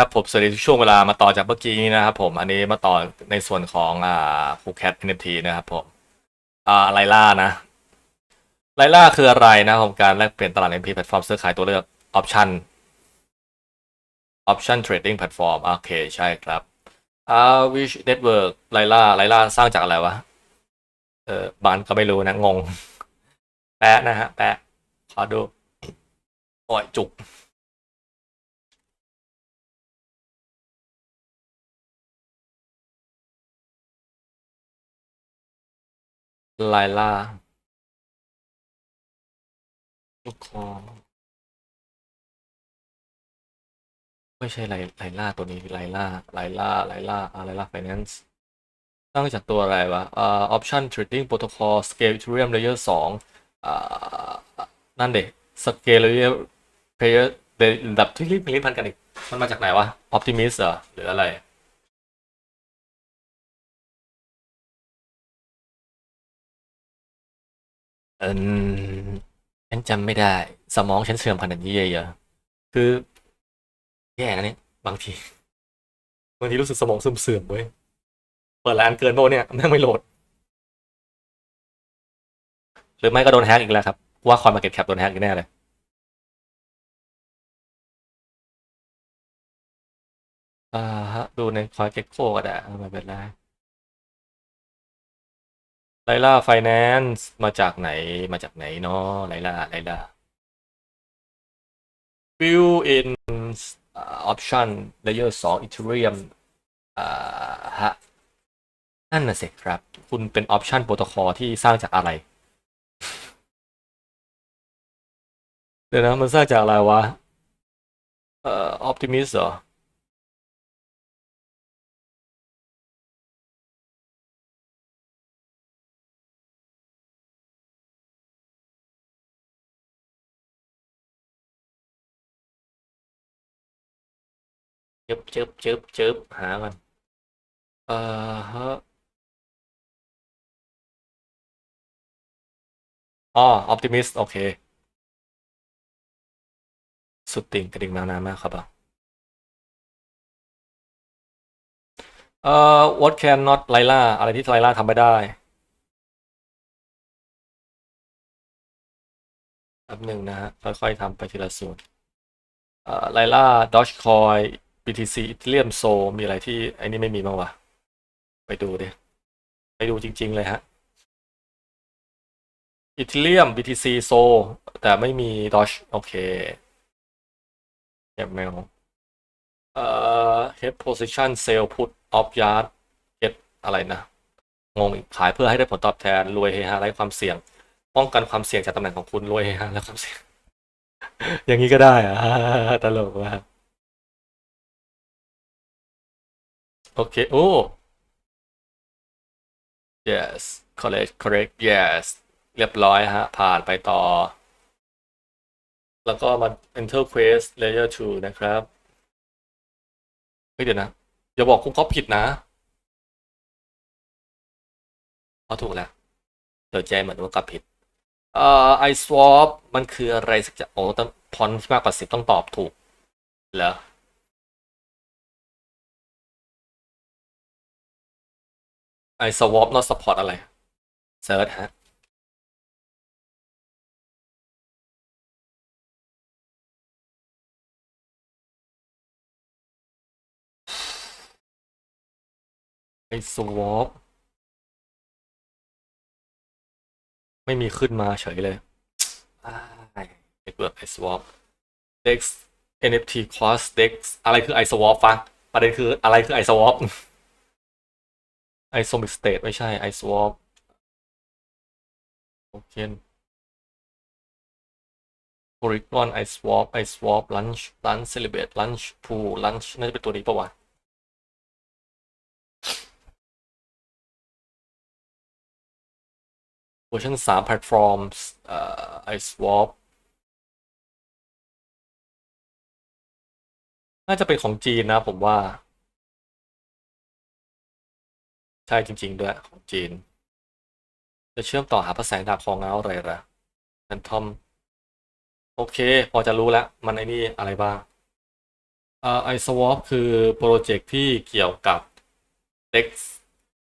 ครับผมสวัสดีทุกช่วงเวลามาต่อจากเมื่อกี้นี้นะครับผมอันนี้มาต่อในส่วนของอ่าคูแคท NFT นะครับผมอ่าไลล่านะไลล่าคืออะไรนะผมการแลกเปลี่ยนตลาด NFT แพลตฟอร์มซื้อขายตัวเลือกออปชันออปชันเทรดดิ้งแพลตฟอร์มโอเคใช่ครับอ่า Wish Network ไลล่าไลล่าสร้างจากอะไรวะเออบานก็ไม่รู้นะงง แปะนะฮะแปะขอดูโอ้ยจุก ไลล่าลูกคอ ไม่ใช่ไลไลล่าตัวนี้ไลล่าไลล่าไลล่าอะไรล่าไฟแนนซ์ตั้งจากตัวอะไรวะอ่า option trading protocol scale ethereum layer สองอ่านั่นเด็ scale layer player เดดับที่รีบลิ้นพันกันอีก มันมาจากไหนวะ optimist เหรอหรืออะไร เออฉันจำไม่ได้ สมองฉันเสื่อมขนาดนี้เลยเหรอคือแย่นะเนี่ยบางทีบางทีรู้สึกสมองเสื่อมเสื่อมเว้ยเปิดร้านเกินโบเนี่ยแม่งไม่โหลด หรือไม่ก็โดนแฮกอีกแล้วครับ ว่าคอยมาเก็ตแคปโดนแฮกอีกแน่เลยอ่าฮะดูในคอยเก็ตโคก็ได้ไม่เป็นไร ไลล่าไฟแนนซ์มาจากไหนมาจากไหนเนาะไลล่าไลล่า view in อ่า option layer 2 ethereum อ่าฮะนั่นน่ะสิครับ คุณเป็น option protocol ที่สร้างจากอะไร เดี๋ยวนะ มันสร้างจากอะไรวะ เอ่อ optimist เหรอ จึบจึบจึบจึบหากันเออฮะอ๋อ optimist โอเค สุดติ่งกระดิ่งมานานมากครับอะเอ่อ what can not ไลล่าอะไรที่ไลล่าทำไม่ได้แป๊บหนึ่งนะฮะค่อยๆทำไปทีละส่วนไลล่าดอชคอย BTC อีเทเรียมโซมีอะไรที่ไอ้นี่ไม่มีบ้างวะ ไปดูดิ ไปดูจริง ๆ เลยฮะอีเทเรียม BTC โซแต่ไม่มีดอชโอเคเก็บแมวเอ่อ head position sell put off yard get อะไรนะ งงขายเพื่อให้ได้ผลตอบแทน รวยเฮฮาไร้ความเสี่ยง ป้องกันความเสี่ยงจากตำแหน่งของคุณรวยเฮฮาและความเสี่ยง อย่างนี้ก็ได้อะตลกมา โอเค โอ้ yes correct correct yes เรียบร้อยฮะ ผ่านไปต่อ แล้วก็มา enter quest layer 2 นะครับ เฮ้ย เดี๋ยวนะ อย่าบอกคุณก๊อปผิดนะเอาถูกแล้วเดี๋ยวใจเหมือนว่าก๊อปผิดเอ่อ i swap มันคืออะไรสักอย่างโอ้ต้องพอนที่มากกว่าสิบต้องตอบถูกเหรอ i swap not support อะไรเซิร์ชฮะ i swap ไม่มีขึ้นมาเฉยเลยอ้ายเน็ตเวิร์ก i swap dex nft cost dex อะไรคือ i swap ฟะประเด็นคืออะไรคือ i swap isomic state ไม่ใช่ i swap โอเค Polygon i swap i swap lunch lunch celebrate lunch pool lunch น่าจะเป็นตัวนี้ปะวะเวอร์ชันสามแพลตฟอร์มเอ่อ i swap น่าจะเป็นของจีนนะผมว่า ใช่จริง ๆ ด้วยของจีน จะเชื่อมต่อหาพระแสงดาบคอเงาอะไรล่ะแฟนทอม โอเค พอจะรู้แล้ว มันไอ้นี่อะไรบ้างเอ่อ iSwap คือโปรเจกต์ที่เกี่ยวกับ DEX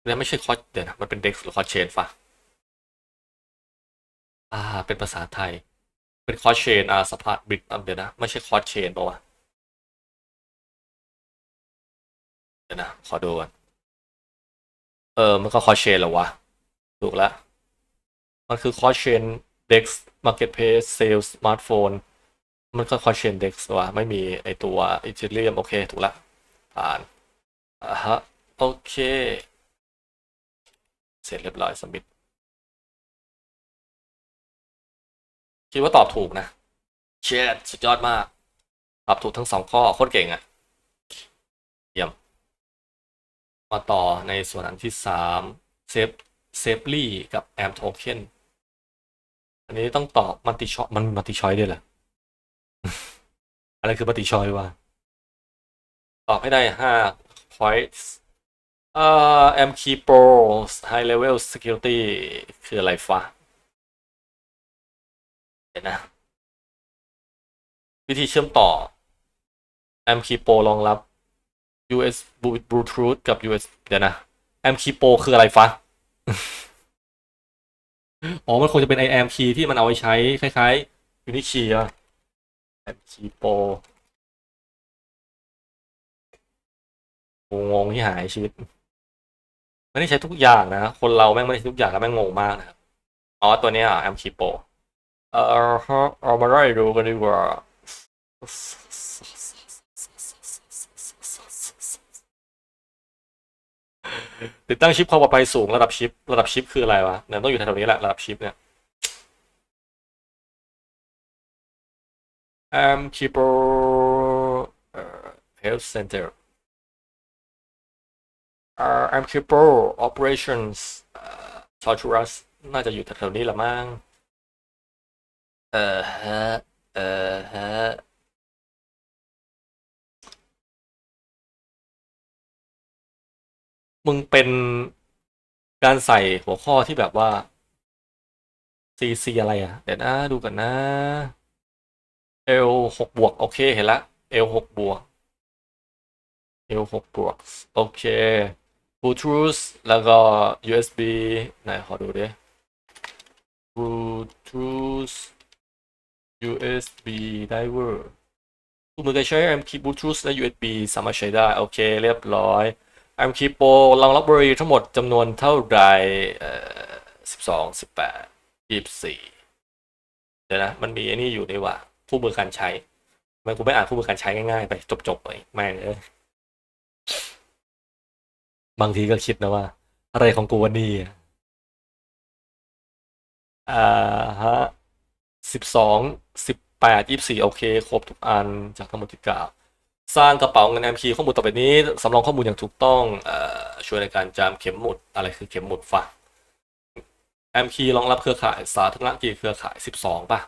และไม่ใช่คอร์สเดี๋ยวนะ มันเป็น DEX หรือคอร์สเชนฟะอ่า เป็นภาษาไทย เป็นคอร์สเชนอ่าสภาบิดเดี๋ยวนะ ไม่ใช่คอร์สเชนปะวะเดี๋ยวนะ ขอดูก่อน เออ มันก็คอร์เชนเหรอวะ ถูกแล้ว มันคือคอร์เชน DEX Marketplace Sales Smartphone มันก็คอร์เชน DEX วะ ไม่มีไอตัว Ethereum โอเค ถูกละผ่านอ่าฮะ โอเค เสร็จเรียบร้อยสมิธคิดว่าตอบถูกนะ เชดสุดยอดมาก ตอบถูกทั้งสองข้อโคตรเก่งอะ่ะ มาต่อในส่วนอันที่สามเซฟเซฟลี่กับแอมโทเค็นอันนี้ต้องตอบมัลติชอยมันมัลติชอยด้วยเหรออะไรคือมัลติชอยวะตอบให้ได้ห้า points เอ่อ MK Pro High Level Security คืออะไรฟะเดี๋ยวนะ วิธีเชื่อมต่อ MK Pro รองรับ US Bluetooth กับ US เดี๋ยวนะ M Key Pro คืออะไรฟะ อ๋อ มันคงจะเป็นไอ AMK ที่มันเอาไว้ใช้ คล้ายๆ Unique Key อะ AMK Pro งงที่หายชีวิตไม่ได้ใช้ทุกอย่างนะ คนเราแม่งไม่ได้ใช้ทุกอย่างแล้วแม่งงงมากนะครับอ๋อตัวนี้ยแอมคีโปเออฮะเอามาไล่ดูกันดีกว่า ติดตั้งชิปความปลอดภัยสูงระดับชิประดับชิปคืออะไรวะเนี่ยต้องอยู่แถวๆนี้แหละระดับชิปเนี่ย M Keeper เอ่อ Health Center เอ่อ M Keeper Operations เอ่อ Torturous น่าจะอยู่แถวๆนี้ละมั้งเออฮะเออฮะ มึงเป็นการใส่หัวข้อที่แบบว่า CC อะไรอะเดี๋ยวนะดูกันนะ L หกบวก โอเค เห็นละ L หกบวก L หกบวก โอเค Bluetooth แล้วก็ USB ไหน ขอดูดิ Bluetooth USB driver ทุกมือก็ใช้ M Key Bluetooth และ USB สามารถใช้ได้ โอเค เรียบร้อย M Key Pro รองรับบริทั้งหมดจำนวนเท่าใดเอ่อสิบสองสิบแปดยี่สิบสี่เดี๋ยวนะ มันมีไอ้นี่อยู่นี่ว่าคู่มือการใช้ทำไมกูไม่อ่านคู่มือการใช้ง่ายๆ ไปจบๆไปแม่งเอยบางทีก็คิดนะว่า อะไรของกูวันนี้อะอ่าฮะสิบสองสิบแปดยี่สี่โอเค ครบทุกอันจากทั้งหมดที่กล่าว สร้างกระเป๋าเงิน MK ข้อมูลต่อไปนี้สำรองข้อมูลอย่างถูกต้องอช่วยในการจำเข็มหมุดอะไรคือเข็มหมุดฟะ MK รองรับเครือข่ายสาธารณกี่เครือข่ายสิบสองป่ะ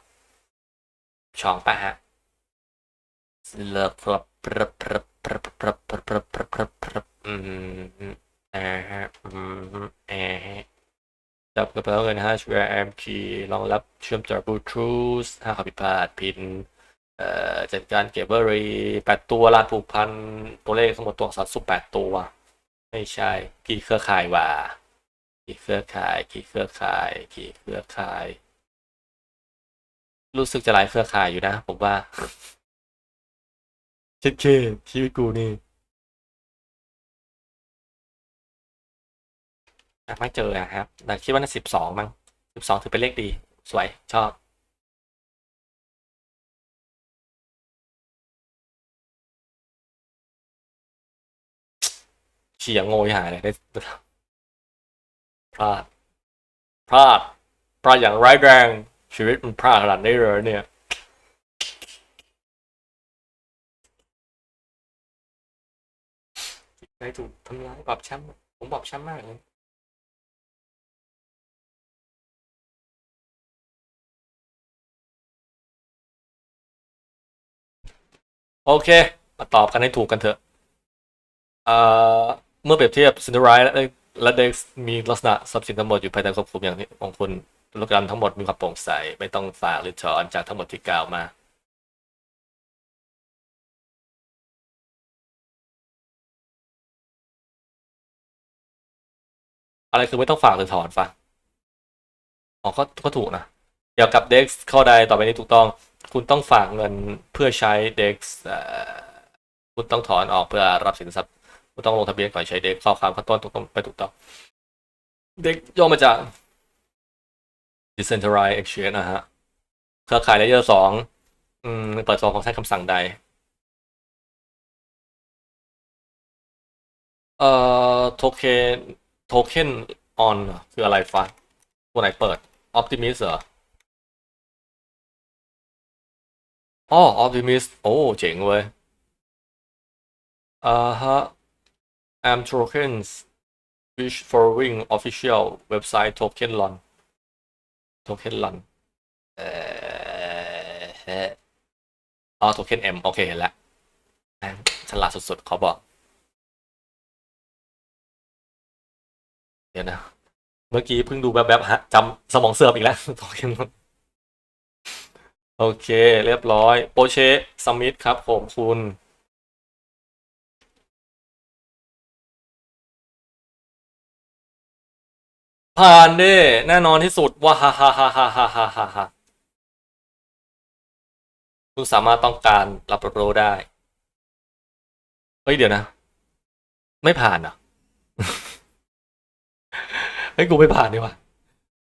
ช่องป่ะฮะเลิกครับครับครับครับครับครับครับครับครับครับอืมอ่าฮะอืมอ่าฮะจับกระเป๋าเงินห้าช่วย MK รองรับเชื่อมต่อบลูทูธห้าขอผิดพลาดพิน จัดการเก็บเบอรี่แปดตัวรหัสผูกพันตัวเลขทั้งหมดตัวอักษรสุแปดตัว ไม่ใช่กี่เครือข่ายวะกี่เครือข่าย กี่เครือข่าย กี่เครือข่าย รู้สึกจะหลายเครือข่ายอยู่นะ ผมว่าเช็ดเคชีวิตกูนี่ไม่เจออะครับแต่คิดว่าน่าสิบสองมั้งสิบสองถือเป็นเลขดี สวยชอบ ฉียงโงยหายเลยได้พลาด พลาด พลาดอย่างร้ายแรง ชีวิตมันพลาดขนาดนี้เลยเนี่ยได้ถูกทำร้ายบอบช้ำผมบอบช้ำมากเลยโอเค มาตอบกันให้ถูกกันเถอะ เอ่อ เมื่อเปรียบเทียบซินดรายและเด็กมีลักษณะทรัพย์สินทั้งหมดอยู่ภายใต้ควบคุมอย่างที่องคุณธุรกรรมทั้งหมดมีความโปร่งใส ไม่ต้องฝากหรือถอนจากทั้งหมดที่กล่าวมาอะไรคือไม่ต้องฝากหรือถอนฟังอ๋อก็ก็ถูกนะ เกี่ยวกับเด็กข้อใดต่อไปนี้ถูกต้อง คุณต้องฝากเงินเพื่อใช้เด็กคุณต้องถอนออกเพื่อรับสินทรัพย์ คุณต้องลงทะเบียนก่อนใช้ DEX ข้อความขั้นต้นถูกต้องไปถูกต้อง DEX ย่อมาจาก Decentralized Exchange นะฮะเครือข่ายเลเยอร์สองเปิดซองของใช้คำสั่งใด เอ่อโทเคนโทเค็นออนคืออะไรฟะตัวไหนเปิด Optimist เหรออ๋อ Optimist โอ้ เจ๋งเว้ยอ่าฮะ Am tokens which following official website token run token run เอ่ออ๋อ token M โอเค เห็นแล้วฉลาดสุดๆ ขอบอก เดี๋ยวนะ เมื่อกี้เพิ่งดูแบบๆฮะจำสมองเสื่อมอีกแล้ว token run โอเค เรียบร้อย โปเชสมิธครับผมคุณ ผ่านเด้แน่นอนที่สุดว่าฮ่าฮ่าฮ่าฮ่าฮ่าฮ่าฮ่าฮ่าคุณสามารถต้องการรับรู้ได้ เฮ้ยเดี๋ยวนะ ไม่ผ่านเหรอะเฮ้ยกูไม่ผ่านดีกว่า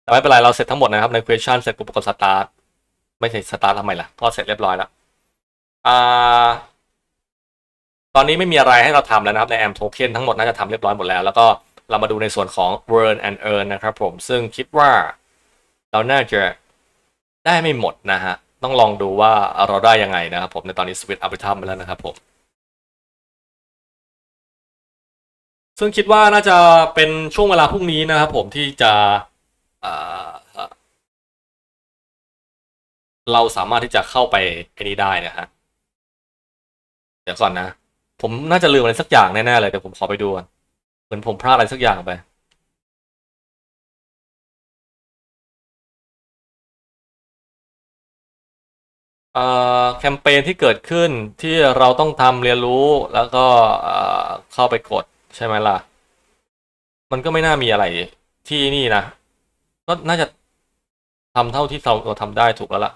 แต่ไม่เป็นไรเราเสร็จทั้งหมดนะครับใน question เสร็จกูกด start ไม่ใช่ start ททำไมล่ะก็เสร็จเรียบร้อยแล้วอ่าตอนนี้ไม่มีอะไรให้เราทำแล้วนะครับใน AMP token ทั้งหมดน่าจะทำเรียบร้อยหมดแล้วแล้วก็ เรามาดูในส่วนของ Earn and Earn นะครับผม ซึ่งคิดว่าเราน่าจะได้ไม่หมดนะฮะ ต้องลองดูว่าเราได้ยังไงนะครับผม ในตอนนี้สวิตอัพไปทำไปแล้วนะครับผม ซึ่งคิดว่าน่าจะเป็นช่วงเวลาพรุ่งนี้นะครับผมที่จะเราสามารถที่จะเข้าไปไอ้นี้ได้นะฮะ เดี๋ยวก่อนนะ ผมน่าจะลืมอะไรสักอย่างแน่ๆเลยเดี๋ยวผมขอไปดูก่อน มือนผมพลาดอะไรสักอย่างไป เอ่อแคมเปญที่เกิดขึ้นที่เราต้องทำเรียนรู้แล้วก็เอ่อเข้าไปกดใช่ไหมล่ะ มันก็ไม่น่ามีอะไรที่นี่นะ ก็น่าจะทำเท่าที่เราเราทำได้ถูกแล้วล่ะ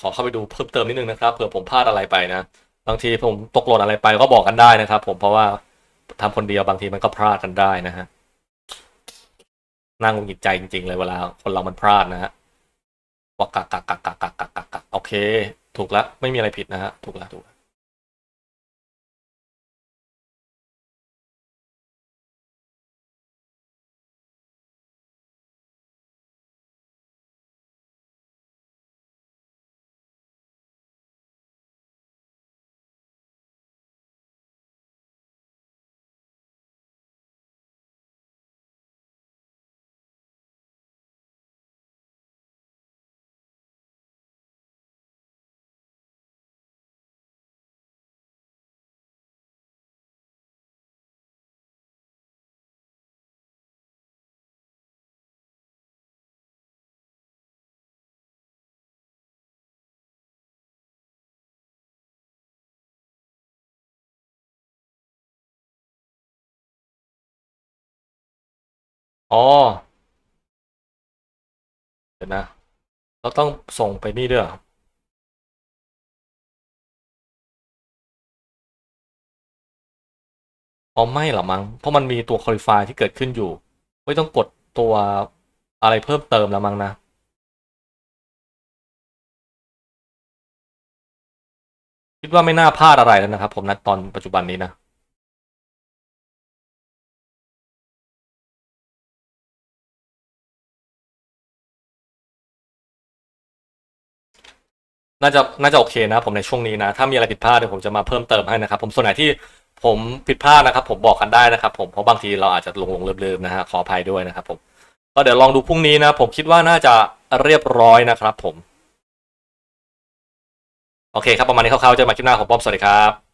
ขอเข้าไปดูเพิ่มเติมนิดนึงนะครับเผื่อผมพลาดอะไรไปนะ บางทีผมตกหล่นอะไรไปก็บอกกันได้นะครับ ผมเพราะว่าทำคนเดียวบางทีมันก็พลาดกันได้นะฮะน่าหงุดหงิดใจจริง ๆ เลยเวลาคนเรามันพลาดนะฮะว่ากักกักกักกักกักกักกักกักโอเค ถูกแล้วไม่มีอะไรผิดนะฮะถูกแล้วถูกแล้ว อ๋อ เดี๋ยวนะ เราต้องส่งไปนี่ด้วยเหรออ๋อไม่หรอมั้ง เพราะมันมีตัว qualify ที่เกิดขึ้นอยู่ ไม่ต้องกดตัวอะไรเพิ่มเติมแล้วมั้งนะ คิดว่าไม่น่าพลาดอะไรแล้วนะครับ ผมณตอนปัจจุบันนี้นะ น่าจะน่าจะโอเคนะผมในช่วงนี้นะ ถ้ามีอะไรผิดพลาดเดี๋ยวผมจะมาเพิ่มเติมให้นะครับ ผมส่วนไหนที่ผมผิดพลาดนะครับ ผมบอกกันได้นะครับ ผมเพราะบางทีเราอาจจะลงลงลืมๆนะฮะขออภัยด้วยนะครับ ผมก็เดี๋ยวลองดูพรุ่งนี้นะ ผมคิดว่าน่าจะเรียบร้อยนะครับ ผม โอเคครับประมาณนี้คร่าวๆจะมาคลิปหน้าของป้อมสวัสดีครับ